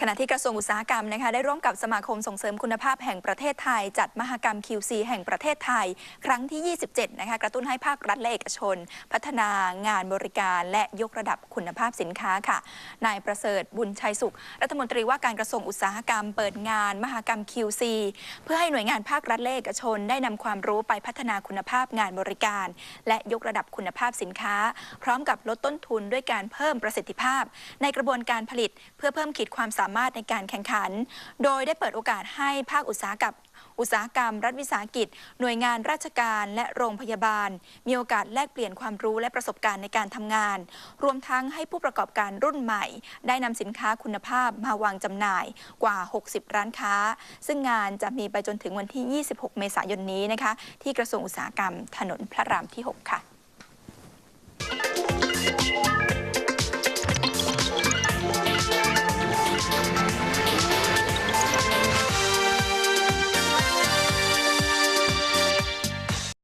ขณะที่กระทรวงอุตสาหกรรมนะคะได้ร่วมกับสมาคมส่งเสริมคุณภาพแห่งประเทศไทย จัดมหกรรม QC แห่งประเทศไทย ครั้งที่ 27 นะคะกระตุ้นให้ภาครัฐและเอกชน พัฒนางานบริการและยกระดับคุณภาพสินค้าค่ะ นายประเสริฐบุญชัยสุข รัฐมนตรีว่าการกระทรวงอุตสาหกรรม เปิดงาน มหกรรม QC เพื่อให้หน่วยงานภาครัฐและเอกชน ได้นำความรู้ไปพัฒนาคุณภาพงานบริการ และยกระดับคุณภาพสินค้า พร้อมกับลดต้นทุนด้วยการเพิ่มประสิทธิภาพ ในกระบวนการผลิต เพื่อเพิ่มขีดความสาามารถในการแข่งขัน โดยได้เปิดโอกาสให้ภาคอุตสาหกรรมอุตสาหกรรม รัฐวิสาหกิจ หน่วยงานราชการและโรงพยาบาล มีโอกาสแลกเปลี่ยนความรู้และประสบการณ์ในการทำงาน รวมทั้งให้ผู้ประกอบการรุ่นใหม่ ได้นำสินค้าคุณภาพมาวางจำหน่ายกว่า 60 ร้านค้า ซึ่งงานจะมีไปจนถึงวันที่ 26 เมษายนนี้นะคะ ที่กระทรวงอุตสาหกรรมถนนพระรามที่ 6 ค่ะ